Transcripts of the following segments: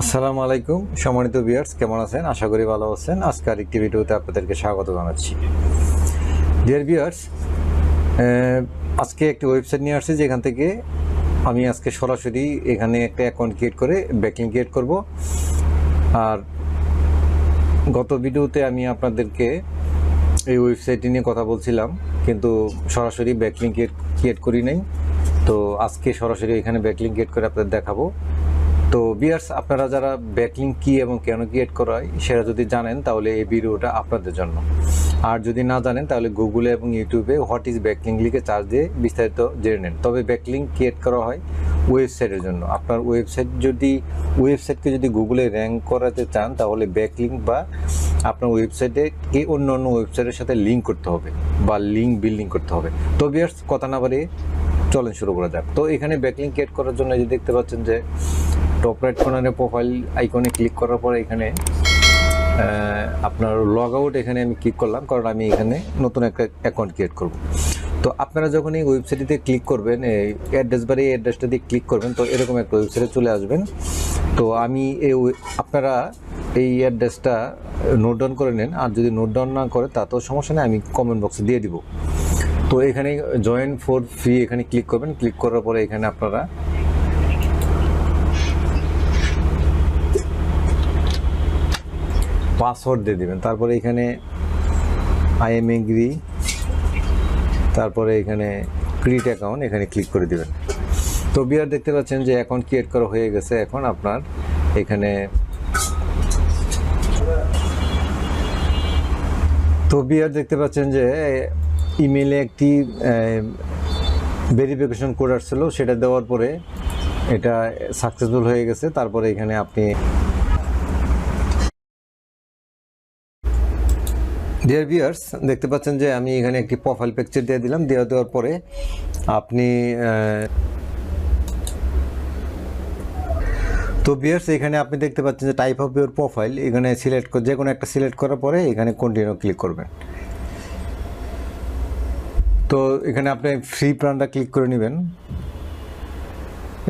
আসসালামু আলাইকুম। সম্মানিত ভিউয়ার্স কেমন আছেন? আশা করি ভালো আছেন। আজকে আরেকটি ভিডিওতে আপনাদেরকে স্বাগত জানাচ্ছি। ডিয়ার ভিউয়ার্স আজকে একটি ওয়েবসাইট নিয়ে আসছি, যেখান থেকে আমি আজকে সরাসরি এখানে একটা অ্যাকাউন্ট ক্রিয়েট করে ব্যাকিং ক্রিয়েট করব। আর গত ভিডিওতে আমি আপনাদেরকে এই ওয়েবসাইটটি নিয়ে কথা বলছিলাম, কিন্তু সরাসরি ব্যাকলিং ক্রিয়েট ক্রিয়েট করি নাই। তো আজকে সরাসরি এখানে ব্যাকলিং ক্রিয়েট করে আপনাদের দেখাবো। তো বিয়ার্স আপনারা যারা ব্যাকলিং কি এবং কেন ক্রিয়েট করা হয়, সেটা যদি জানেন, তাহলে এই ভিডিওটা আপনাদের জন্য। আর যদি না জানেন, তাহলে গুগলে এবং ইউটিউবে হোয়াট ইজ ব্যাকলিং লিখে চার্জ দিয়ে বিস্তারিত জেনে নেন। তবে ব্যাকলিং ক্রিয়েট করা হয় ওয়েবসাইটের জন্য। আপনার ওয়েবসাইট যদি ওয়েবসাইটকে যদি গুগলে র্যাঙ্ক করাতে চান, তাহলে ব্যাকলিং বা আপনার ওয়েবসাইটে কে অন্য অন্য ওয়েবসাইটের সাথে লিঙ্ক করতে হবে বা লিঙ্ক বিল্ডিং করতে হবে। তো বিয়ার্স কথা না বাড়িয়ে চলেন শুরু করা যাক। তো এখানে ব্যাকলিং ক্রিয়েট করার জন্য যে দেখতে পাচ্ছেন যে টপ রাইট কর্নারে প্রোফাইল আইকনে ক্লিক করার পর এখানে আপনার লগ আউট এখানে আমি ক্লিক করলাম, কারণ আমি এখানে নতুন একটা অ্যাকাউন্ট ক্রিয়েট করব। তো আপনারা যখন এই ওয়েবসাইটটিতে ক্লিক করবেন, এই অ্যাড্রেস বারে এই অ্যাড্রেসটা দিয়ে ক্লিক করবেন, তো এরকম একটা ওয়েবসাইটে চলে আসবেন। তো আমি এই আপনারা এই অ্যাড্রেসটা নোট ডাউন করে নেন, আর যদি নোট ডাউন না করে, তাতেও সমস্যা নেই, আমি কমেন্ট বক্সে দিয়ে দিব। তো এখানে জয়েন ফর ফ্রি এখানে ক্লিক করবেন ক্লিক করার পরে এখানে আপনারা পাসওয়ার্ড দিয়ে দিবেন। তারপরে এখানে আই এম এগ্রি তারপরে এখানে ক্রিয়েট অ্যাকাউন্ট এখানে ক্লিক করে দিবেন। তো বিয়ার দেখতে পাচ্ছেন যে অ্যাকাউন্ট ক্রিয়েট করা হয়ে গেছে। এখন আপনার এখানে তো বিয়ার দেখতে পাচ্ছেন যে ইমেলে একটি ভেরিফিকেশন কোড আসছিল। সেটা দেওয়ার পরে এটা সাকসেসফুল হয়ে গেছে। তারপরে এখানে আপনি ডিয়ার ভিউয়ার্স দেখতে পাচ্ছেন যে আমি এখানে একটি প্রোফাইল পিকচার দিয়ে দিলাম। দেওয়া দেওয়ার পরে আপনি তো ভিউয়ার্স এখানে আপনি দেখতে পাচ্ছেন যে টাইপ অফ ইউর প্রোফাইল এখানে সিলেক্ট যে কোনো একটা সিলেক্ট করার পরে এখানে কন্টিনিউ ক্লিক করবেন। তো এখানে আপনি ফ্রি প্ল্যানটা ক্লিক করে নেবেন।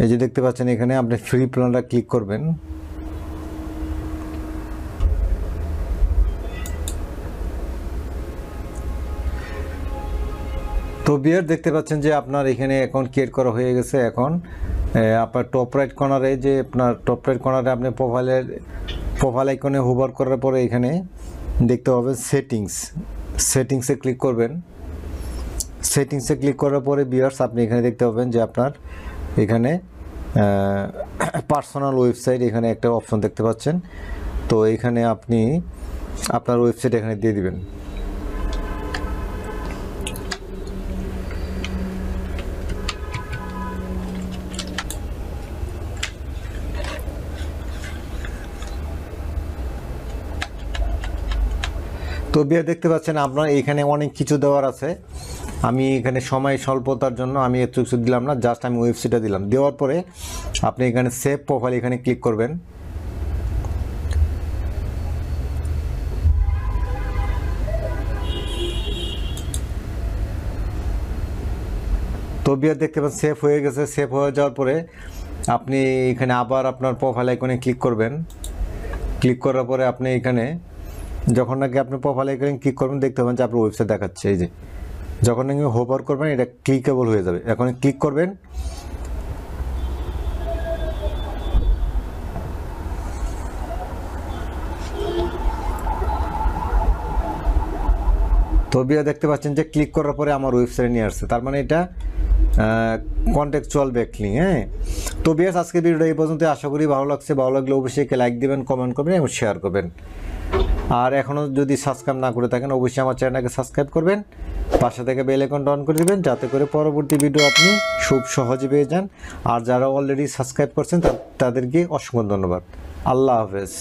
এই যে দেখতে পাচ্ছেন এখানে আপনি ফ্রি প্ল্যানটা ক্লিক করবেন। তো বিয়ার দেখতে পাচ্ছেন যে আপনার এখানে অ্যাকাউন্ট ক্রিয়েট করা হয়ে গেছে এখন। আপনার টপ রাইট কর্নারে যে আপনার টপ রাইট কর্নারে আপনি প্রোফাইলের প্রোফাইল আইকনে হোভার করার পরে এখানে দেখতে পাবেন সেটিংস সেটিংসে ক্লিক করবেন। সেটিংসে ক্লিক করার পরে বিয়ার্স আপনি এখানে দেখতে পাবেন যে আপনার এখানে পার্সোনাল ওয়েবসাইট এখানে একটা অপশন দেখতে পাচ্ছেন। তো এখানে আপনি আপনার ওয়েবসাইট এখানে দিয়ে দিবেন। তো বিয়ে দেখতে পাচ্ছেন আপনার এখানে অনেক কিছু দেওয়ার আছে। আমি এখানে সময় স্বল্পতার জন্য আমি একটু কিছু দিলাম না জাস্ট আমি ওয়েবসাইটটা দিলাম। দেওয়ার পরে আপনি এখানে সেভ প্রোফাইল এখানে ক্লিক করবেন। তো বিয়ার দেখতে পাচ্ছেন সেভ হয়ে গেছে। সেভ হয়ে যাওয়ার পরে আপনি এখানে আবার আপনার প্রোফাইল আইকনে ক্লিক করবেন। ক্লিক করার পরে আপনি এখানে যখন নাকি আপনি প্রোফাইল আইকনে ক্লিক করবেন, দেখতে পাবেন যে আপনার ওয়েবসাইট দেখাচ্ছে, এই যে। যখন নাকি হোভার করবেন, এটা ক্লিকেবল হয়ে যাবে। এখন ক্লিক করবেন। তো বিয়া দেখতে পাচ্ছেন যে ক্লিক করার পরে আমার ওয়েবসাইটে নিয়ে আসছে। তার মানে এটা কন্টেকচুয়াল ব্যাকলিং হ্যাঁ? তো বিয়াস আজকে ভিডিওটা এই পর্যন্ত আশা করি ভালো লাগছে। ভালো লাগলে অবশ্যই লাইক দিবেন কমেন্ট করবেন এবং শেয়ার করবেন। আর এখনও যদি সাবস্ক্রাইব না করে থাকেন, অবশ্যই আমার চ্যানেলকে সাবস্ক্রাইব করবেন। পাশে থেকে বেল আইকনটা অন করে দেবেন, যাতে করে পরবর্তী ভিডিও আপনি খুব সহজে পেয়ে যান। আর যারা অলরেডি সাবস্ক্রাইব করছেন তাদেরকে অসংখ্য ধন্যবাদ। আল্লাহ হাফেজ।